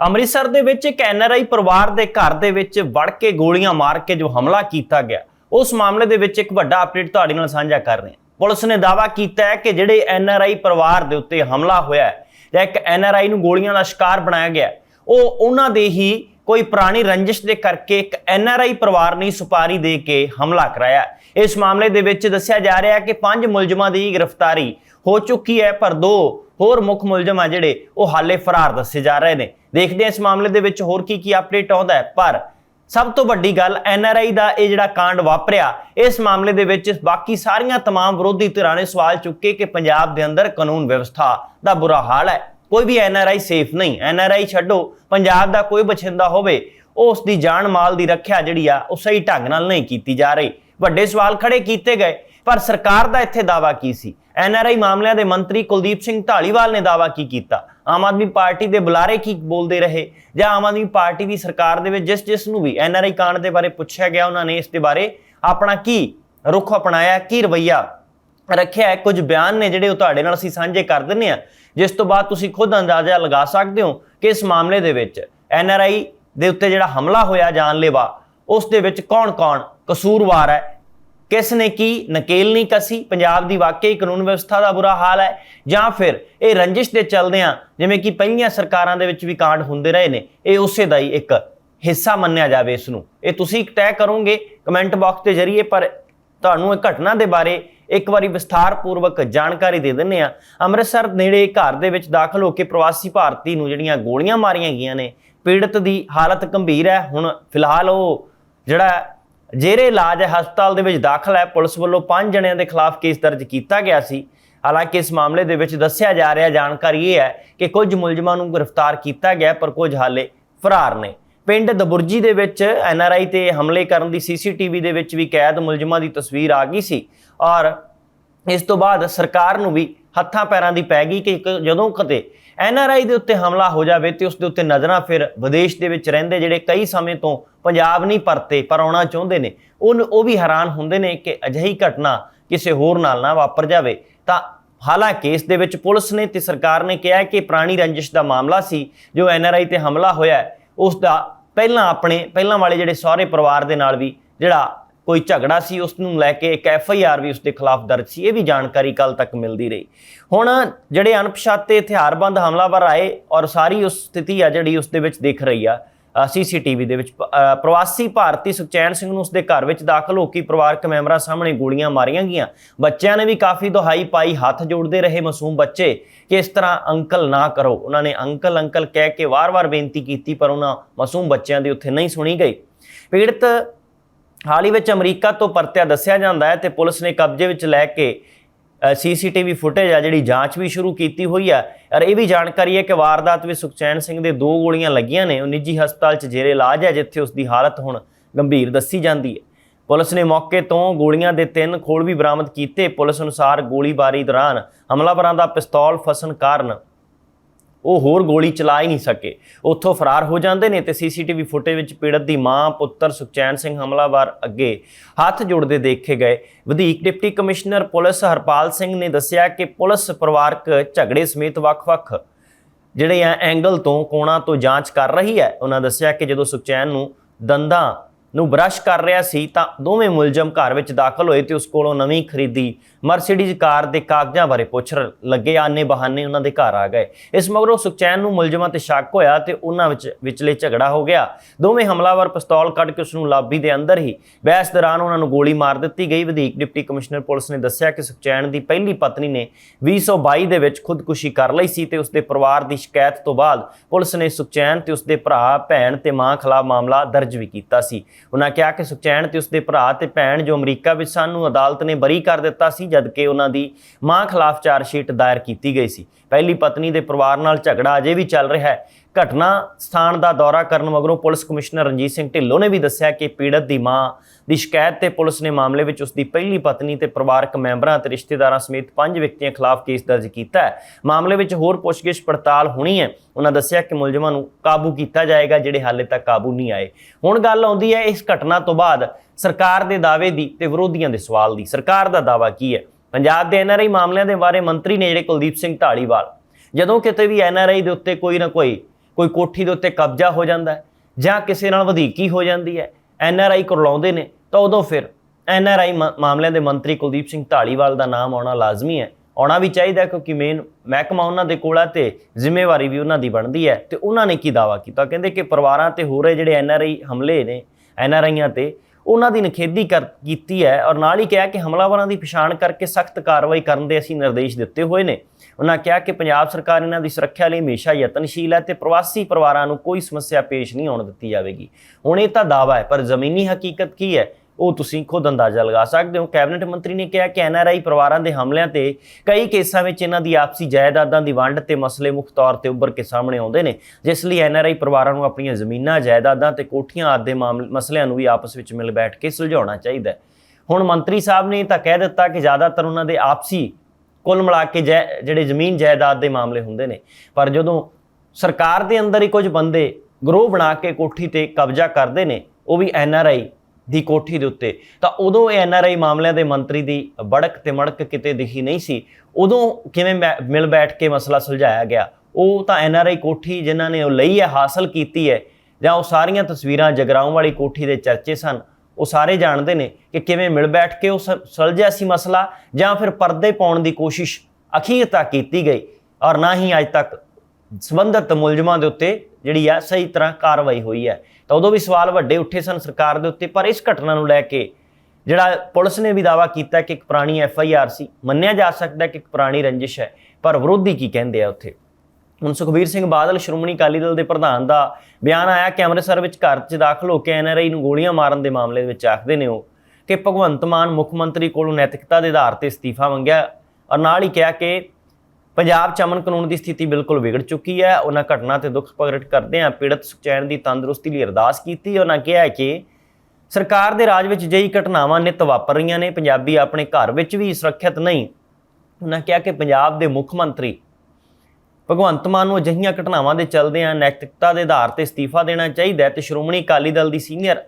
ਅੰਮ੍ਰਿਤਸਰ ਦੇ ਵਿੱਚ ਇੱਕ ਐਨਆਰਆਈ ਪਰਿਵਾਰ ਦੇ ਘਰ ਦੇ ਵਿੱਚ ਵੜ ਕੇ ਗੋਲੀਆਂ ਮਾਰ ਕੇ ਜੋ ਹਮਲਾ ਕੀਤਾ ਗਿਆ, ਉਸ ਮਾਮਲੇ ਦੇ ਵਿੱਚ ਇੱਕ ਵੱਡਾ ਅਪਡੇਟ ਤੁਹਾਡੇ ਨਾਲ ਸਾਂਝਾ ਕਰ ਰਹੇ। ਹਾਂ ਪੁਲਿਸ ਨੇ ਦਾਅਵਾ ਕੀਤਾ ਹੈ ਕਿ ਜਿਹੜੇ ਐਨਆਰਆਈ ਪਰਿਵਾਰ ਦੇ ਉੱਤੇ ਹਮਲਾ ਹੋਇਆ ਜਾਂ ਇੱਕ ਐਨਆਰਆਈ ਨੂੰ ਗੋਲੀਆਂ ਦਾ ਸ਼ਿਕਾਰ ਬਣਾਇਆ ਗਿਆ ਉਹ ਉਹਨਾਂ ਦੇ ਹੀ ਕੋਈ ਪੁਰਾਣੀ ਰੰਜਿਸ਼ ਦੇ ਕਰਕੇ ਇੱਕ ਐਨਆਰਆਈ ਪਰਿਵਾਰ ਨੇ ਸੁਪਾਰੀ ਦੇ ਕੇ ਹਮਲਾ ਕਰਾਇਆ ਇਸ ਮਾਮਲੇ ਦੇ ਵਿੱਚ ਦੱਸਿਆ ਜਾ ਰਿਹਾ ਹੈ ਕਿ ਪੰਜ ਮੁਲਜ਼ਮਾਂ ਦੀ ਗ੍ਰਿਫਤਾਰੀ ਹੋ ਚੁੱਕੀ ਹੈ, ਪਰ ਦੋ ਹੋਰ ਮੁੱਖ ਮੁਲਜ਼ਮ ਆ ਜਿਹੜੇ ਉਹ ਹਾਲੇ ਫਰਾਰ ਦੱਸੇ ਜਾ ਰਹੇ ਨੇ ਦੇਖਦੇ ਹਾਂ ਇਸ ਮਾਮਲੇ ਦੇ ਵਿੱਚ ਹੋਰ ਕੀ ਕੀ ਅਪਡੇਟ ਆਉਂਦਾ ਹੈ ਪਰ ਸਭ ਤੋਂ ਵੱਡੀ ਗੱਲ ਐਨਆਰਆਈ ਦਾ ਇਹ ਜਿਹੜਾ ਕਾਂਡ ਵਾਪਰਿਆ ਇਸ ਮਾਮਲੇ ਦੇ ਵਿੱਚ ਬਾਕੀ ਸਾਰੀਆਂ तमाम ਵਿਰੋਧੀ ਧਿਰਾਂ ਨੇ ਸਵਾਲ ਚੁੱਕੇ ਕਿ ਪੰਜਾਬ ਦੇ ਅੰਦਰ ਕਾਨੂੰਨ ਵਿਵਸਥਾ ਦਾ ਬੁਰਾ ਹਾਲ ਹੈ ਕੋਈ ਵੀ ਐਨਆਰਆਈ ਸੇਫ ਨਹੀਂ ਐਨਆਰਆਈ ਛੱਡੋ ਪੰਜਾਬ ਦਾ ਕੋਈ ਬਛਿੰਦਾ ਹੋਵੇ ਉਹ ਉਸ ਦੀ ਜਾਨ ਮਾਲ ਦੀ ਰੱਖਿਆ ਜਿਹੜੀ ਆ ਉਹ ਸਹੀ ਢੰਗ ਨਾਲ ਨਹੀਂ ਕੀਤੀ ਜਾ ਰਹੀ ਵੱਡੇ ਸਵਾਲ ਖੜੇ ਕੀਤੇ ਗਏ ਪਰ ਸਰਕਾਰ ਦਾ ਇੱਥੇ ਦਾਵਾ ਕੀ ਸੀ ਐਨਆਰਆਈ ਮਾਮਲਿਆਂ ਦੇ ਮੰਤਰੀ ਕੁਲਦੀਪ ਸਿੰਘ ਢਾਲੀਵਾਲ ਨੇ ਦਾਵਾ ਕੀ ਕੀਤਾ? ਆਮ ਆਦਮੀ ਪਾਰਟੀ ਦੇ ਬੁਲਾਰੇ ਕੀ ਬੋਲਦੇ ਰਹੇ? ਜਾਂ ਆਮ ਆਦਮੀ ਪਾਰਟੀ ਦੀ ਸਰਕਾਰ ਦੇ ਵਿੱਚ ਜਿਸ ਜਿਸ ਨੂੰ ਵੀ ਐਨਆਰਆਈ ਕਾਂਡ ਦੇ ਬਾਰੇ ਪੁੱਛਿਆ ਗਿਆ, ਉਹਨਾਂ ਨੇ ਇਸ ਦੇ ਬਾਰੇ ਆਪਣਾ ਕੀ ਰੁਖ ਅਪਣਾਇਆ, ਕੀ ਰਵਈਆ ਰੱਖਿਆ ਕੁਝ ਬਿਆਨ ਨੇ ਜਿਹੜੇ ਉਹ ਤੁਹਾਡੇ ਨਾਲ ਅਸੀਂ ਸਾਂਝੇ ਕਰ ਦਿੰਨੇ ਆ ਜਿਸ ਤੋਂ ਬਾਅਦ ਤੁਸੀਂ ਖੁਦ ਅੰਦਾਜ਼ਾ ਲਗਾ ਸਕਦੇ ਹੋ ਕਿ ਇਸ ਮਾਮਲੇ ਦੇ ਵਿੱਚ ਐਨਆਰਆਈ ਦੇ ਉੱਤੇ ਜਿਹੜਾ ਹਮਲਾ ਹੋਇਆ ਜਾਨਲੇਵਾ, ਉਸ ਦੇ ਵਿੱਚ ਕੌਣ-ਕੌਣ ਕਸੂਰਵਾਰ ਹੈ? ਕਿਸ ਨੇ ਕੀ ਨਕੇਲ ਨਹੀਂ ਕਸੀ? ਪੰਜਾਬ ਦੀ ਵਾਕਈ ਕਾਨੂੰਨ ਵਿਵਸਥਾ ਦਾ ਬੁਰਾ ਹਾਲ ਹੈ। ਜਾਂ ਫਿਰ ਇਹ ਰੰਜਿਸ਼ ਦੇ ਚੱਲਦਿਆਂ ਜਿਵੇਂ ਕਿ ਪਹਿਲੀਆਂ ਸਰਕਾਰਾਂ ਦੇ ਵਿੱਚ ਵੀ ਕਾਂਡ ਹੁੰਦੇ ਰਹੇ ਨੇ, ਇਹ ਉਸੇ ਦਾ ਹੀ ਇੱਕ ਹਿੱਸਾ ਮੰਨਿਆ ਜਾਵੇ ਇਸ ਨੂੰ ਇਹ ਤੁਸੀਂ ਤੈਅ ਕਰੋਗੇ ਕਮੈਂਟ ਬਾਕਸ ਦੇ ਜ਼ਰੀਏ, ਪਰ ਤੁਹਾਨੂੰ ਇਹ ਘਟਨਾ ਦੇ ਬਾਰੇ ਇੱਕ ਵਾਰੀ ਵਿਸਥਾਰਪੂਰਵਕ ਜਾਣਕਾਰੀ ਦੇ ਦਿੰਨੇ ਆ ਅੰਮ੍ਰਿਤਸਰ ਨੇੜੇ ਘਰ ਦੇ ਵਿੱਚ ਦਾਖਲ ਹੋ ਕੇ ਪ੍ਰਵਾਸੀ ਭਾਰਤੀ ਨੂੰ ਜਿਹੜੀਆਂ ਗੋਲੀਆਂ ਮਾਰੀਆਂ ਗਈਆਂ ਨੇ, ਪੀੜਤ ਦੀ ਹਾਲਤ ਗੰਭੀਰ ਹੈ। ਹੁਣ ਫਿਲਹਾਲ ਉਹ ਜਿਹੜਾ ਜੇਰੇ ਇਲਾਜ ਹਸਪਤਾਲ ਦੇ ਵਿੱਚ ਦਾਖਲ ਹੈ। ਪੁਲਿਸ ਵੱਲੋਂ ਪੰਜ ਜਣਿਆਂ ਦੇ ਖਿਲਾਫ ਕੇਸ ਦਰਜ ਕੀਤਾ ਗਿਆ ਸੀ। ਹਾਲਾਂਕਿ ਇਸ ਮਾਮਲੇ ਦੇ ਵਿੱਚ ਦੱਸਿਆ ਜਾ ਰਿਹਾ ਜਾਣਕਾਰੀ ਇਹ ਹੈ ਕਿ ਕੁਝ ਮੁਲਜ਼ਮਾਂ ਨੂੰ ਗ੍ਰਿਫਤਾਰ ਕੀਤਾ ਗਿਆ, ਪਰ ਕੁਝ ਹਾਲੇ ਫਰਾਰ ਨੇ। ਪਿੰਡ ਦਬੁਰਜੀ ਦੇ ਵਿੱਚ ਐਨ ਆਰ ਆਈ ਤੇ ਹਮਲੇ ਕਰਨ ਦੀ ਸੀਸੀਟੀਵੀ ਦੇ ਵਿੱਚ ਵੀ ਕੈਦ ਮੁਲਜ਼ਮਾਂ ਦੀ ਤਸਵੀਰ ਆ ਗਈ ਸੀ। ਔਰ ਇਸ ਤੋਂ ਬਾਅਦ ਸਰਕਾਰ ਨੂੰ ਵੀ ਹੱਥਾਂ ਪੈਰਾਂ ਦੀ ਪੈ ਗਈ ਕਿ ਜਦੋਂ ਕਦੇ ਐੱਨ ਆਰ ਆਈ ਦੇ ਉੱਤੇ ਹਮਲਾ ਹੋ ਜਾਵੇ ਤੇ ਉਸ ਦੇ ਉੱਤੇ ਨਜ਼ਰਾਂ ਫਿਰ ਵਿਦੇਸ਼ ਦੇ ਵਿੱਚ ਰਹਿੰਦੇ ਜਿਹੜੇ ਕਈ ਸਮੇਂ ਤੋਂ ਪੰਜਾਬ ਨਹੀਂ ਪਰਤੇ ਪਰ ਆਉਣਾ ਚਾਹੁੰਦੇ ਨੇ। ਉਹ ਉਹ ਵੀ ਹੈਰਾਨ ਹੁੰਦੇ ਨੇ ਕਿ ਅਜਿਹੀ ਘਟਨਾ ਕਿਸੇ ਹੋਰ ਨਾਲ ਨਾ ਵਾਪਰ ਜਾਵੇ। ਤਾਂ ਹਾਲਾਂਕਿ ਇਸ ਦੇ ਵਿੱਚ ਪੁਲਿਸ ਨੇ ਤੇ ਸਰਕਾਰ ਨੇ ਕਿਹਾ ਕਿ ਪ੍ਰਾਣੀ ਰੰਜਿਸ਼ ਦਾ ਮਾਮਲਾ ਸੀ ਜੋ ਐੱਨ ਆਰ ਆਈ ਤੇ ਹਮਲਾ ਹੋਇਆ ਹੈ, ਉਸ ਦਾ ਪਹਿਲਾਂ ਆਪਣੇ ਪਹਿਲਾਂ ਵਾਲੇ ਜਿਹੜੇ ਸਹੁਰੇ ਪਰਿਵਾਰ ਦੇ ਨਾਲ ਵੀ ਜਿਹੜਾ ਕੋਈ ਝਗੜਾ ਸੀ ਉਸ ਨੂੰ ਲੈ ਕੇ ਇੱਕ ਐਫ ਆਈ ਆਰ ਵੀ ਉਸ ਦੇ ਖਿਲਾਫ ਦਰਜ ਸੀ। ਇਹ ਵੀ ਜਾਣਕਾਰੀ ਕੱਲ ਤੱਕ ਮਿਲਦੀ ਰਹੀ। ਹੁਣ ਜਿਹੜੇ ਅਣਪਛਾਤੇ ਹਥਿਆਰਬੰਦ ਹਮਲਾਵਰ ਆਏ ਔਰ ਸਾਰੀ ਉਸ ਸਥਿਤੀ ਆ ਜਿਹੜੀ ਉਸ ਦੇ ਵਿੱਚ ਦਿਖ ਰਹੀ ਆ ਸੀਸੀਟੀਵੀ ਦੇ ਵਿੱਚ ਪ੍ਰਵਾਸੀ ਭਾਰਤੀ ਸੁਖਚੈਨ ਸਿੰਘ ਨੂੰ ਉਸਦੇ ਘਰ ਵਿੱਚ ਦਾਖਲ ਹੋ ਕੇ ਪਰਿਵਾਰਕ ਮੈਂਬਰਾਂ ਸਾਹਮਣੇ ਗੋਲੀਆਂ ਮਾਰੀਆਂ ਗਈਆਂ। ਬੱਚਿਆਂ ਨੇ ਵੀ ਕਾਫੀ ਦੁਹਾਈ ਪਾਈ, ਹੱਥ ਜੋੜਦੇ ਰਹੇ ਮਾਸੂਮ ਬੱਚੇ ਕਿ ਇਸ ਤਰ੍ਹਾਂ ਅੰਕਲ ਨਾ ਕਰੋ। ਉਹਨਾਂ ਨੇ ਅੰਕਲ ਅੰਕਲ ਕਹਿ ਕੇ ਵਾਰ-ਵਾਰ ਬੇਨਤੀ ਕੀਤੀ, ਪਰ ਉਹਨਾਂ ਮਾਸੂਮ ਬੱਚਿਆਂ ਦੀ ਉੱਥੇ ਨਹੀਂ ਸੁਣੀ ਗਈ। ਪੀੜਤ ਹਾਲ ਹੀ ਵਿੱਚ ਅਮਰੀਕਾ ਤੋਂ ਪਰਤਿਆ ਦੱਸਿਆ ਜਾਂਦਾ ਹੈ ਤੇ ਪੁਲਿਸ ਨੇ ਕਬਜ਼ੇ ਵਿੱਚ ਲੈ ਕੇ ਸੀਸੀਟੀਵੀ ਫੁਟੇਜ ਆ ਜਿਹੜੀ ਜਾਂਚ ਵੀ ਸ਼ੁਰੂ ਕੀਤੀ ਹੋਈ ਆ। ਔਰ ਇਹ ਵੀ ਜਾਣਕਾਰੀ ਹੈ ਕਿ ਵਾਰਦਾਤ ਵਿੱਚ ਸੁਖਚੈਨ ਸਿੰਘ ਦੇ ਦੋ ਗੋਲੀਆਂ ਲੱਗੀਆਂ ਨੇ। ਉਹ ਨਿੱਜੀ ਹਸਪਤਾਲ 'ਚ ਜੇਰੇ ਇਲਾਜ ਹੈ, ਜਿੱਥੇ ਉਸ ਦੀ ਹਾਲਤ ਹੁਣ ਗੰਭੀਰ ਦੱਸੀ ਜਾਂਦੀ ਹੈ। ਪੁਲਿਸ ਨੇ ਮੌਕੇ ਤੋਂ ਗੋਲੀਆਂ ਦੇ ਤਿੰਨ ਖੋਲ ਵੀ ਬਰਾਮਦ ਕੀਤੇ। ਪੁਲਿਸ ਅਨੁਸਾਰ ਗੋਲੀਬਾਰੀ ਦੌਰਾਨ ਹਮਲਾਵਰਾਂ ਦਾ ਪਿਸਤੌਲ ਫਸਣ ਕਾਰਨ ਉਹ ਹੋਰ ਗੋਲੀ ਚਲਾ ਹੀ ਨਹੀਂ ਸਕੇ। ਉੱਥੋਂ ਫਰਾਰ ਹੋ ਜਾਂਦੇ ਨੇ ਤੇ ਸੀਸੀਟੀਵੀ ਫੁਟੇਜ ਵਿੱਚ ਪੀੜਤ ਦੀ ਮਾਂ, ਪੁੱਤਰ ਸੁਖਚੈਨ ਸਿੰਘ ਹਮਲਾਵਰ ਅੱਗੇ ਹੱਥ ਜੋੜਦੇ ਦੇਖੇ ਗਏ। ਵਧੀਕ deputy commissioner police Harpal Singh ਨੇ ਦੱਸਿਆ ਕਿ ਪੁਲਿਸ ਪਰਿਵਾਰਕ ਝਗੜੇ ਸਮੇਤ ਵੱਖ-ਵੱਖ ਜਿਹੜੇ ਆ ਐਂਗਲ ਤੋਂ ਕੋਣਾਂ ਤੋਂ ਜਾਂਚ ਕਰ ਰਹੀ ਹੈ। ਉਹਨਾਂ ਦੱਸਿਆ ਕਿ ਜਦੋਂ ਸੁਖਚੈਨ ਨੂੰ ਦੰਦਾਂ ਨੂੰ ਬ੍ਰਸ਼ ਕਰ ਰਿਹਾ ਸੀ ਤਾਂ ਦੋਵੇਂ ਮੁਲਜ਼ਮ ਘਰ ਵਿੱਚ ਦਾਖਲ ਹੋਏ ਤੇ ਉਸ ਕੋਲੋਂ ਨਵੀਂ ਖਰੀਦੀ ਮਰਸੀਡੀਜ਼ ਕਾਰ ਦੇ ਕਾਗਜ਼ਾਂ ਬਾਰੇ ਪੁੱਛ ਲੱਗੇ। ਆਨੇ ਬਹਾਨੇ ਉਹਨਾਂ ਦੇ ਘਰ ਆ ਗਏ। ਇਸ ਮਗਰੋਂ ਸੁਖਚੈਨ ਨੂੰ ਮੁਲਜ਼ਮਾਂ ਤੇ ਸ਼ੱਕ ਹੋਇਆ ਤੇ ਉਹਨਾਂ ਵਿੱਚ ਵਿਚਲੇ ਝਗੜਾ ਹੋ ਗਿਆ। ਦੋਵੇਂ ਹਮਲਾਵਰ ਪਿਸਤੌਲ ਕੱਢ ਕੇ ਉਸ ਨੂੰ ਲਾਬੀ ਦੇ ਅੰਦਰ ਹੀ ਬਹਿਸ ਦੌਰਾਨ ਉਹਨਾਂ ਨੂੰ ਗੋਲੀ ਮਾਰ ਦਿੱਤੀ ਗਈ। ਵਧੀਕ ਡਿਪਟੀ ਕਮਿਸ਼ਨਰ ਪੁਲਿਸ ਨੇ ਦੱਸਿਆ ਕਿ ਸੁਖਚੈਨ ਦੀ ਪਹਿਲੀ ਪਤਨੀ ਨੇ 2022 ਦੇ ਵਿੱਚ ਖੁਦਕੁਸ਼ੀ ਕਰ ਲਈ ਸੀ ਤੇ ਉਸਦੇ ਪਰਿਵਾਰ ਦੀ ਸ਼ਿਕਾਇਤ ਤੋਂ ਬਾਅਦ ਪੁਲਿਸ ਨੇ ਸੁਖਚੈਨ ਤੇ ਉਸਦੇ ਭਰਾ, ਭੈਣ ਤੇ ਮਾਂ ਖਿਲਾਫ ਮਾਮਲਾ ਦਰਜ ਵੀ ਕੀਤਾ ਸੀ। ਉਹਨਾਂ ਕਿਹਾ ਕਿ ਸੁਖਚੈਨ ਤੇ ਉਸਦੇ ਭਰਾ ਤੇ ਭੈਣ ਜੋ ਅਮਰੀਕਾ ਵਿੱਚ ਸਨ ਨੂੰ ਅਦਾਲਤ ਨੇ ਬਰੀ ਕਰ ਦਿੱਤਾ ਸੀ, ਜਦਕਿ ਉਹਨਾਂ ਦੀ ਮਾਂ ਖਿਲਾਫ ਚਾਰਜਸ਼ੀਟ ਦਾਇਰ ਕੀਤੀ ਗਈ ਸੀ। ਪਹਿਲੀ ਪਤਨੀ ਦੇ ਪਰਿਵਾਰ ਨਾਲ ਝਗੜਾ ਅਜੇ ਵੀ ਚੱਲ ਰਿਹਾ ਹੈ। ਘਟਨਾ ਸਥਾਨ ਦਾ ਦੌਰਾ ਕਰਨ ਮਗਰੋਂ ਪੁਲਿਸ ਕਮਿਸ਼ਨਰ ਰਣਜੀਤ ਸਿੰਘ ਢਿੱਲੋਂ ਨੇ ਵੀ ਦੱਸਿਆ ਕਿ ਪੀੜਤ ਦੀ ਮਾਂ ਦੀ ਸ਼ਿਕਾਇਤ ਤੇ ਪੁਲਿਸ ਨੇ ਮਾਮਲੇ ਵਿੱਚ ਉਸ ਦੀ ਪਹਿਲੀ ਪਤਨੀ ਤੇ ਪਰਿਵਾਰਕ ਮੈਂਬਰਾਂ ਅਤੇ ਰਿਸ਼ਤੇਦਾਰਾਂ ਸਮੇਤ ਪੰਜ ਵਿਅਕਤੀਆਂ ਖਿਲਾਫ ਕੇਸ ਦਰਜ ਕੀਤਾ ਹੈ। ਮਾਮਲੇ ਵਿੱਚ ਹੋਰ ਪੁੱਛਗਿੱਛ ਪੜਤਾਲ ਹੋਣੀ ਹੈ। ਉਹਨਾਂ ਦੱਸਿਆ ਕਿ ਮੁਲਜ਼ਮਾਂ ਨੂੰ ਕਾਬੂ ਕੀਤਾ ਜਾਏਗਾ, ਜਿਹੜੇ ਹਾਲੇ ਤੱਕ ਕਾਬੂ ਨਹੀਂ ਆਏ। ਹੁਣ ਗੱਲ ਆਉਂਦੀ ਹੈ ਇਸ ਘਟਨਾ ਤੋਂ ਬਾਅਦ ਸਰਕਾਰ ਦੇ ਦਾਅਵੇ ਦੀ ਤੇ ਵਿਰੋਧੀਆਂ ਦੇ ਸਵਾਲ ਦੀ। ਸਰਕਾਰ ਦਾ ਦਾਅਵਾ ਕੀ ਹੈ? ਪੰਜਾਬ ਦੇ ਐਨਆਰਆਈ ਮਾਮਲਿਆਂ ਦੇ ਬਾਰੇ ਮੰਤਰੀ ਨੇ ਜਿਹੜੇ ਕੁਲਦੀਪ ਸਿੰਘ ਢਾਲੀਵਾਲ, ਜਦੋਂ ਕਿਤੇ ਵੀ ਐਨਆਰਆਈ ਦੇ ਉੱਤੇ ਕੋਈ ਨਾ ਕੋਈ ਕੋਈ ਕੋਠੀ ਦੇ ਉੱਤੇ ਕਬਜ਼ਾ ਹੋ ਜਾਂਦਾ ਹੈ ਜਾਂ ਕਿਸੇ ਨਾਲ ਵਧੀਕੀ ਹੋ ਜਾਂਦੀ ਹੈ, ਐੱਨ ਆਰ ਆਈ ਕਰਵਾਉਂਦੇ ਨੇ, ਤਾਂ ਉਦੋਂ ਫਿਰ ਐਨਆਰਆਈ ਮਾਮਲਿਆਂ ਦੇ ਮੰਤਰੀ ਕੁਲਦੀਪ ਸਿੰਘ ਢਾਲੀਵਾਲ ਦਾ ਨਾਮ ਆਉਣਾ ਲਾਜ਼ਮੀ ਹੈ। ਆਉਣਾ ਵੀ ਚਾਹੀਦਾ ਕਿਉਂਕਿ ਮੇਨ ਮਹਿਕਮਾ ਉਹਨਾਂ ਦੇ ਕੋਲ ਆ ਤੇ ਜ਼ਿੰਮੇਵਾਰੀ ਵੀ ਉਹਨਾਂ ਦੀ ਬਣਦੀ ਹੈ ਤੇ ਉਹਨਾਂ ਨੇ ਕੀ ਦਾਵਾ ਕੀਤਾ? ਕਹਿੰਦੇ ਕਿ ਪਰਿਵਾਰਾਂ ਤੇ ਹੋ ਰਹੇ ਜਿਹੜੇ ਐੱਨ ਆਰ ਆਈ ਹਮਲੇ ਨੇ, ਐੱਨ ਆਰ ਆਈਆਂ ਤੇ, ਉਹਨਾਂ ਦੀ ਨਖੇਦੀ ਕਰ, ਕੀਤੀ ਹੈ ਔਰ ਨਾਲ ਹੀ ਕਿਹਾ ਕਿ ਹਮਲਾਵਰਾਂ ਦੀ ਪਛਾਣ ਕਰਕੇ ਸਖਤ ਕਾਰਵਾਈ ਕਰਨ ਦੇ ਅਸੀਂ ਨਿਰਦੇਸ਼ ਦਿੱਤੇ ਹੋਏ ਨੇ। ਉਹਨਾਂ ਕਿਹਾ ਕਿ ਪੰਜਾਬ ਸਰਕਾਰ ਇਹਨਾਂ ਦੀ ਸੁਰੱਖਿਆ ਲਈ ਹਮੇਸ਼ਾ ਯਤਨਸ਼ੀਲ ਹੈ ਤੇ ਪ੍ਰਵਾਸੀ ਪਰਿਵਾਰਾਂ ਨੂੰ ਕੋਈ ਸਮੱਸਿਆ ਪੇਸ਼ ਨਹੀਂ ਆਉਣ ਦਿੱਤੀ ਜਾਵੇਗੀ। ਹੁਣ ਇਹ ਤਾਂ ਦਾਵਾ ਹੈ, ਪਰ ਜ਼ਮੀਨੀ ਹਕੀਕਤ ਕੀ ਹੈ? ਉਹ ਤੁਸੀਂ ਖੁਦ ਅੰਦਾਜ਼ਾ ਲਗਾ ਸਕਦੇ ਹੋ। ਕੈਬਨਿਟ ਮੰਤਰੀ ਨੇ ਕਿਹਾ ਕਿ ਐਨਆਰਆਈ ਪਰਿਵਾਰਾਂ ਦੇ ਹਮਲਿਆਂ ਤੇ ਕਈ ਕੇਸਾਂ ਵਿੱਚ ਇਹਨਾਂ ਦੀ ਆਪਸੀ ਜਾਇਦਾਦਾਂ ਦੀ ਵੰਡ ਤੇ ਮਸਲੇ ਮੁੱਖ ਤੌਰ ਤੇ ਉੱਭਰ ਕੇ ਸਾਹਮਣੇ ਆਉਂਦੇ ਨੇ, ਜਿਸ ਲਈ ਐਨਆਰਆਈ ਪਰਿਵਾਰਾਂ ਨੂੰ ਆਪਣੀਆਂ ਜ਼ਮੀਨਾਂ, ਜਾਇਦਾਦਾਂ ਤੇ ਕੋਠੀਆਂ ਆਦਿ ਦੇ ਮਾਮਲੇ, ਮਸਲਿਆਂ ਨੂੰ ਵੀ ਆਪਸ ਵਿੱਚ ਮਿਲ ਬੈਠ ਕੇ ਸੁਲਝਾਉਣਾ ਚਾਹੀਦਾ ਹੈ। ਹੁਣ ਮੰਤਰੀ ਸਾਹਿਬ ਨੇ ਤਾਂ ਕਹਿ ਦਿੱਤਾ ਕਿ ਜ਼ਿਆਦਾਤਰ ਉਹਨਾਂ ਦੇ ਆਪਸੀ ਕੁੱਲ ਮਿਲਾ ਕੇ ਜੈ- ਜਿਹੜੇ ਜ਼ਮੀਨ ਜਾਇਦਾਦ ਦੇ ਮਾਮਲੇ ਹੁੰਦੇ ਨੇ। ਪਰ ਜਦੋਂ ਸਰਕਾਰ ਦੇ ਅੰਦਰ ਹੀ ਕੁਝ ਬੰਦੇ ਗਰੋਹ ਬਣਾ ਕੇ ਕੋਠੀ ਤੇ ਕਬਜ਼ਾ ਕਰਦੇ ਨੇ, ਉਹ ਵੀ ਐੱਨ ਆਰ ਆਈ ਦੀ ਕੋਠੀ ਦੇ ਉੱਤੇ। ਤਾਂ ਉਦੋਂ ਇਹ ਐੱਨ ਆਰ ਆਈ ਮਾਮਲਿਆਂ ਦੇ ਮੰਤਰੀ ਦੀ ਬੜਕ ਤੇ ਮੜਕ ਕਿਤੇ ਦਿਖੀ ਨਹੀਂ ਸੀ। ਉਦੋਂ ਕਿਵੇਂ ਬੈ- ਮਿਲ ਬੈਠ ਕੇ ਮਸਲਾ ਸੁਲਝਾਇਆ ਗਿਆ? ਉਹ ਤਾਂ ਐੱਨ ਆਰ ਆਈ ਕੋਠੀ ਜਿਨ੍ਹਾਂ ਨੇ ਉਹ ਲਈ ਹੈ, ਹਾਸਲ ਕੀਤੀ ਹੈ, ਜਾਂ ਉਹ ਸਾਰੀਆਂ ਤਸਵੀਰਾਂ ਜਗਰਾਉਂ ਵਾਲੀ ਕੋਠੀ ਦੇ ਚਰਚੇ ਸਨ ਉਹ ਸਾਰੇ ਜਾਣਦੇ ਨੇ ਕਿ ਕਿਵੇਂ ਮਿਲ ਬੈਠ ਕੇ ਉਹ ਸ- ਸੁਲਝਿਆ ਸੀ ਮਸਲਾ ਜਾਂ ਫਿਰ ਪਰਦੇ ਪਾਉਣ ਦੀ ਕੋਸ਼ਿਸ਼ ਅਖੀਰ ਤੱਕ ਕੀਤੀ ਗਈ ਔਰ ਨਾ ਹੀ ਅੱਜ ਤੱਕ ਸੰਬੰਧਿਤ ਮੁਲਜ਼ਮਾਂ ਦੇ ਉੱਤੇ ਜਿਹੜੀ ਆ ਸਹੀ ਤਰ੍ਹਾਂ ਕਾਰਵਾਈ ਹੋਈ ਹੈ। ਤਾਂ ਉਦੋਂ ਵੀ ਸਵਾਲ ਵੱਡੇ ਉੱਠੇ ਸਨ ਸਰਕਾਰ ਦੇ ਉੱਤੇ, ਪਰ ਇਸ ਘਟਨਾ ਨੂੰ ਲੈ ਕੇ ਜਿਹੜਾ ਪੁਲਿਸ ਨੇ ਵੀ ਦਾਵਾ ਕੀਤਾ ਕਿ ਇੱਕ ਪੁਰਾਣੀ ਐਫ ਆਈ ਆਰ ਸੀ, ਮੰਨਿਆ ਜਾ ਸਕਦਾ ਕਿ ਇੱਕ ਪੁਰਾਣੀ ਰੰਜਿਸ਼ ਹੈ, ਪਰ ਵਿਰੋਧੀ ਕੀ ਕਹਿੰਦੇ ਆ ਉੱਥੇ? ਹੁਣ ਸੁਖਬੀਰ ਸਿੰਘ ਬਾਦਲ, ਸ਼੍ਰੋਮਣੀ ਅਕਾਲੀ ਦਲ ਦੇ ਪ੍ਰਧਾਨ ਦਾ ਬਿਆਨ ਆਇਆ ਕਿ ਅੰਮ੍ਰਿਤਸਰ ਵਿੱਚ ਘਰ 'ਚ ਦਾਖਲ ਹੋ ਕੇ ਐਨਆਰਆਈ ਨੂੰ ਗੋਲੀਆਂ ਮਾਰਨ ਦੇ ਮਾਮਲੇ ਵਿੱਚ ਆਖਦੇ ਨੇ ਉਹ ਕਿ ਭਗਵੰਤ ਮਾਨ ਮੁੱਖ ਮੰਤਰੀ ਕੋਲੋਂ ਨੈਤਿਕਤਾ ਦੇ ਆਧਾਰ ਤੇ ਅਸਤੀਫਾ ਮੰਗਿਆ ਔਰ ਨਾਲ ਹੀ ਕਿਹਾ ਕਿ ਪੰਜਾਬ 'ਚ ਅਮਨ ਕਾਨੂੰਨ ਦੀ ਸਥਿਤੀ ਬਿਲਕੁਲ ਵਿਗੜ ਚੁੱਕੀ ਹੈ। ਉਹਨਾਂ ਘਟਨਾ ਤੇ ਦੁੱਖ ਪ੍ਰਗਟ ਕਰਦੇ ਹਾਂ ਪੀੜਤ ਸੁਖਚੈਨ ਦੀ ਤੰਦਰੁਸਤੀ ਲਈ ਅਰਦਾਸ ਕੀਤੀ ਉਹਨਾਂ ਕਿਹਾ ਕਿ ਸਰਕਾਰ ਦੇ ਰਾਜ ਵਿੱਚ ਜਿਹੀ ਘਟਨਾਵਾਂ ਨਿਤ ਵਾਪਰ ਰਹੀਆਂ ਨੇ। ਪੰਜਾਬੀ ਆਪਣੇ ਘਰ ਵਿੱਚ ਵੀ ਸੁਰੱਖਿਅਤ ਨਹੀਂ। ਉਹਨਾਂ ਕਿਹਾ ਕਿ ਪੰਜਾਬ ਦੇ ਮੁੱਖ ਮੰਤਰੀ ਭਗਵੰਤ ਮਾਨ ਨੂੰ ਅਜਿਹੀਆਂ ਘਟਨਾਵਾਂ ਦੇ ਚਲਦਿਆਂ ਨੈਤਿਕਤਾ ਦੇ ਆਧਾਰ ਤੇ ਅਸਤੀਫਾ ਦੇਣਾ ਚਾਹੀਦਾ ਹੈ ਤੇ ਸ਼੍ਰੋਮਣੀ ਅਕਾਲੀ ਦਲ ਦੀ ਸੀਨੀਅਰ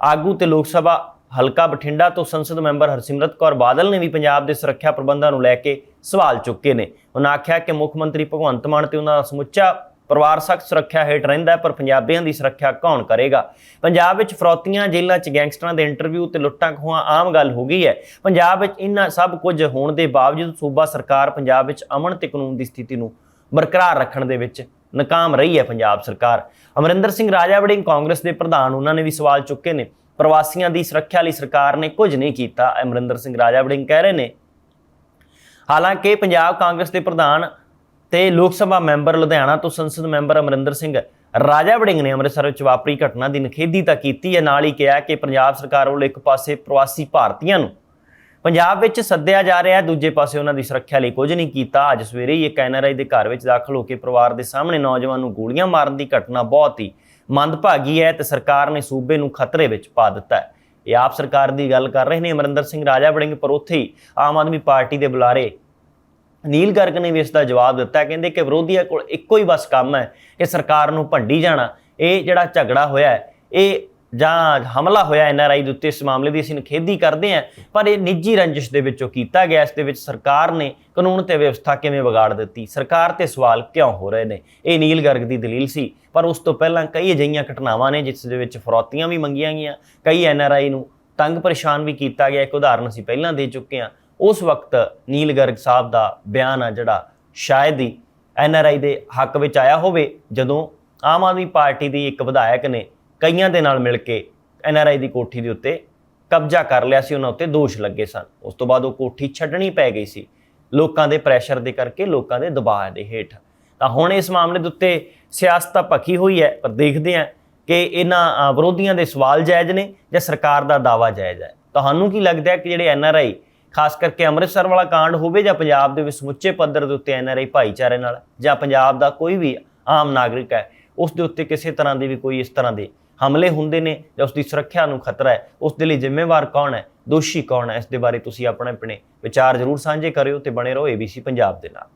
ਆਗੂ ਤੇ ਲੋਕ ਸਭਾ ਹਲਕਾ ਬਠਿੰਡਾ ਤੋਂ ਸੰਸਦ ਮੈਂਬਰ ਹਰਸਿਮਰਤ ਕੌਰ ਬਾਦਲ ਨੇ ਵੀ ਪੰਜਾਬ ਦੇ ਸੁਰੱਖਿਆ ਪ੍ਰਬੰਧਾਂ ਨੂੰ ਲੈ ਕੇ ਸਵਾਲ ਚੁੱਕੇ ਨੇ। ਉਹਨਾਂ ਆਖਿਆ ਕਿ ਮੁੱਖ ਮੰਤਰੀ ਭਗਵੰਤ ਮਾਨ ਤੇ ਉਹਨਾਂ ਦਾ ਸਮੁੱਚਾ ਪਰਿਵਾਰ ਸਖਤ ਸੁਰੱਖਿਆ ਹੇਠ ਰਹਿੰਦਾ ਪਰ ਪੰਜਾਬੀਆਂ ਦੀ ਸੁਰੱਖਿਆ ਕੌਣ ਕਰੇਗਾ? ਪੰਜਾਬ ਵਿੱਚ ਫਰੌਤੀਆਂ ਜੇਲ੍ਹਾਂ 'ਚ ਗੈਂਗਸਟਰਾਂ ਦੇ ਇੰਟਰਵਿਊ ਤੇ ਲੁੱਟਾਂ ਖੋਹਾਂ ਆਮ ਗੱਲ ਹੋ ਗਈ ਹੈ। ਪੰਜਾਬ ਵਿੱਚ ਇੰਨਾ ਸਭ ਕੁਝ ਹੋਣ ਦੇ ਬਾਵਜੂਦ ਸੂਬਾ ਸਰਕਾਰ ਪੰਜਾਬ ਵਿੱਚ ਅਮਨ ਤੇ ਕਾਨੂੰਨ ਦੀ ਸਥਿਤੀ ਨੂੰ ਬਰਕਰਾਰ ਰੱਖਣ ਦੇ ਵਿੱਚ ਨਾਕਾਮ ਰਹੀ ਹੈ ਪੰਜਾਬ ਸਰਕਾਰ। ਅਮਰਿੰਦਰ ਸਿੰਘ ਰਾਜਾ ਵੜਿੰਗ ਕਾਂਗਰਸ ਦੇ ਪ੍ਰਧਾਨ, ਉਹਨਾਂ ਨੇ ਵੀ ਸਵਾਲ ਚੁੱਕੇ ਨੇ। ਪ੍ਰਵਾਸੀਆਂ ਦੀ ਸੁਰੱਖਿਆ ਲਈ ਸਰਕਾਰ ਨੇ ਕੁਝ ਨਹੀਂ ਕੀਤਾ। ਅਮਰਿੰਦਰ ਸਿੰਘ ਰਾਜਾ ਵੜਿੰਗ ਕਹਿ ਰਹੇ ਨੇ, ਹਾਲਾਂਕਿ ਪੰਜਾਬ ਕਾਂਗਰਸ ਦੇ ਪ੍ਰਧਾਨ ਤੇ ਲੋਕ ਸਭਾ ਮੈਂਬਰ ਲੁਧਿਆਣਾ ਤੋਂ ਸੰਸਦ ਮੈਂਬਰ ਅਮਰਿੰਦਰ ਸਿੰਘ ਰਾਜਾ ਵੜਿੰਗ ਨੇ ਅੰਮ੍ਰਿਤਸਰ ਵਿੱਚ ਵਾਪਰੀ ਘਟਨਾ ਦੀ ਨਿਖੇਧੀ ਤਾਂ ਕੀਤੀ ਹੈ। ਨਾਲ ਹੀ ਕਿਹਾ ਕਿ ਪੰਜਾਬ ਸਰਕਾਰ ਵੱਲੋਂ ਇੱਕ ਪਾਸੇ ਪ੍ਰਵਾਸੀ ਭਾਰਤੀਆਂ ਨੂੰ ਪੰਜਾਬ ਵਿੱਚ ਸੱਦਿਆ ਜਾ ਰਿਹਾ ਦੂਜੇ ਪਾਸੇ ਉਹਨਾਂ ਦੀ ਸੁਰੱਖਿਆ ਲਈ ਕੁਝ ਨਹੀਂ ਕੀਤਾ। ਅੱਜ ਸਵੇਰੇ ਹੀ ਇੱਕ ਐਨਆਰਆਈ ਦੇ ਘਰ ਵਿੱਚ ਦਾਖਲ ਹੋ ਕੇ ਪਰਿਵਾਰ ਦੇ ਸਾਹਮਣੇ ਨੌਜਵਾਨ ਨੂੰ ਗੋਲੀਆਂ ਮਾਰਨ ਦੀ ਘਟਨਾ ਬਹੁਤ ਹੀ ਮੰਦਭਾਗੀ ਹੈ ਤੇ ਸਰਕਾਰ ਨੇ ਸੂਬੇ ਨੂੰ ਖਤਰੇ ਵਿੱਚ ਪਾ ਦਿੱਤਾ ਹੈ। ਇਹ ਆਪ ਸਰਕਾਰ ਦੀ ਗੱਲ ਕਰ ਰਹੇ ਨੇ। ਅਮਰਿੰਦਰ ਸਿੰਘ ਰਾਜਾ ਵੜਿੰਗ, ਪਰ ਉੱਥੇ ਹੀ ਆਮ ਆਦਮੀ ਪਾਰਟੀ ਦੇ ਬੁਲਾਰੇ ਨੀਲ ਗਰਗ ਨੇ ਵੀ ਇਸ ਦਾ ਜਵਾਬ ਦਿੱਤਾ। ਕਹਿੰਦੇ ਕਿ ਵਿਰੋਧੀਆਂ ਕੋਲ ਇੱਕੋ ਹੀ ਬਸ ਕੰਮ ਹੈ ਕਿ ਸਰਕਾਰ ਨੂੰ ਭੰਡੀ ਜਾਣਾ। ਇਹ ਜਿਹੜਾ ਝਗੜਾ ਹੋਇਆ ਹੈ, ਇਹ ਜਾਂ ਹਮਲਾ ਹੋਇਆ ਐਨਆਰਆਈ ਦੇ ਉੱਤੇ ਇਸ ਮਾਮਲੇ ਦੀ ਅਸੀਂ ਨਿਖੇਧੀ ਕਰਦੇ ਹਾਂ, ਪਰ ਇਹ ਨਿੱਜੀ ਰੰਜਿਸ਼ ਦੇ ਵਿੱਚੋਂ ਕੀਤਾ ਗਿਆ, ਇਸ ਦੇ ਵਿੱਚ ਸਰਕਾਰ ਨੇ ਕਾਨੂੰਨ ਤੇ ਵਿਵਸਥਾ ਕਿਵੇਂ ਵਿਗਾੜ ਦਿੱਤੀ? ਸਰਕਾਰ ਤੇ ਸਵਾਲ ਕਿਉਂ ਹੋ ਰਹੇ ਨੇ? ਇਹ ਨੀਲ ਗਰਗ ਦੀ ਦਲੀਲ ਸੀ, ਪਰ ਉਸ ਤੋਂ ਪਹਿਲਾਂ ਕਈ ਅਜਿਹੀਆਂ ਘਟਨਾਵਾਂ ਨੇ ਜਿਸ ਦੇ ਵਿੱਚ ਫਰੋਤੀਆਂ ਵੀ ਮੰਗੀਆਂ ਗਈਆਂ, ਕਈ ਐਨਆਰਆਈ ਨੂੰ ਤੰਗ ਪਰੇਸ਼ਾਨ ਵੀ ਕੀਤਾ ਗਿਆ। ਇੱਕ ਉਦਾਹਰਨ ਅਸੀਂ ਪਹਿਲਾਂ ਦੇ ਚੁੱਕੇ ਹਾਂ। ਉਸ ਵਕਤ ਨੀਲ ਗਰਗ ਸਾਹਿਬ ਦਾ ਬਿਆਨ ਆ ਜਿਹੜਾ ਸ਼ਾਇਦ ਹੀ ਐਨਆਰਆਈ ਦੇ ਹੱਕ ਵਿੱਚ ਆਇਆ ਹੋਵੇ, ਜਦੋਂ ਆਮ ਆਦਮੀ ਪਾਰਟੀ ਦੀ ਇੱਕ ਵਿਧਾਇਕ ਨੇ ਕਈਆਂ ਦੇ ਨਾਲ ਮਿਲ ਕੇ ਐੱਨ ਆਰ ਆਈ ਦੀ ਕੋਠੀ ਦੇ ਉੱਤੇ ਕਬਜ਼ਾ ਕਰ ਲਿਆ ਸੀ, ਉਹਨਾਂ ਉੱਤੇ ਦੋਸ਼ ਲੱਗੇ ਸਨ। ਉਸ ਤੋਂ ਬਾਅਦ ਉਹ ਕੋਠੀ ਛੱਡਣੀ ਪੈ ਗਈ ਸੀ। ਲੋਕਾਂ ਦੇ ਪ੍ਰੈਸ਼ਰ ਦੇ ਕਰਕੇ ਲੋਕਾਂ ਦੇ ਦਬਾਅ ਦੇ ਹੇਠ। ਤਾਂ ਹੁਣ ਇਸ ਮਾਮਲੇ ਦੇ ਉੱਤੇ ਸਿਆਸਤ ਤਾਂ ਭਖੀ ਹੋਈ ਹੈ, ਪਰ ਦੇਖਦੇ ਹਾਂ ਕਿ ਇਹਨਾਂ ਵਿਰੋਧੀਆਂ ਦੇ ਸਵਾਲ ਜਾਇਜ਼ ਨੇ ਜਾਂ ਸਰਕਾਰ ਦਾ ਦਾਵਾ ਜਾਇਜ਼ ਹੈ। ਤੁਹਾਨੂੰ ਕੀ ਲੱਗਦਾ ਹੈ ਕਿ ਜਿਹੜੇ ਐੱਨ ਆਰ ਆਈ, ਖਾਸ ਕਰਕੇ ਅੰਮ੍ਰਿਤਸਰ ਵਾਲਾ ਕਾਂਡ ਹੋਵੇ ਜਾਂ ਪੰਜਾਬ ਦੇ ਵਿੱਚ ਸਮੁੱਚੇ ਪੱਧਰ ਦੇ ਉੱਤੇ ਐੱਨ ਆਰ ਆਈ ਭਾਈਚਾਰੇ ਨਾਲ ਜਾਂ ਪੰਜਾਬ ਦਾ ਕੋਈ ਵੀ ਆਮ ਨਾਗਰਿਕ ਹੈ, ਉਸ ਦੇ ਉੱਤੇ ਕਿਸੇ ਤਰ੍ਹਾਂ ਦੀ ਵੀ ਕੋਈ ਇਸ ਤਰ੍ਹਾਂ ਦੇ ਹਮਲੇ ਹੁੰਦੇ ਨੇ ਜਾਂ ਉਸ ਦੀ ਸੁਰੱਖਿਆ ਨੂੰ ਖਤਰਾ ਹੈ ਉਸ ਦੇ ਲਈ ਜ਼ਿੰਮੇਵਾਰ ਕੌਣ ਹੈ, ਦੋਸ਼ੀ ਕੌਣ ਹੈ, ਇਸ ਦੇ ਬਾਰੇ ਤੁਸੀਂ ਆਪਣੇ ਆਪਣੇ ਵਿਚਾਰ ਜ਼ਰੂਰ ਸਾਂਝੇ ਕਰਿਓ ਤੇ ਬਣੇ ਰਹੋ ABC ਪੰਜਾਬ ਦੇ ਨਾਲ।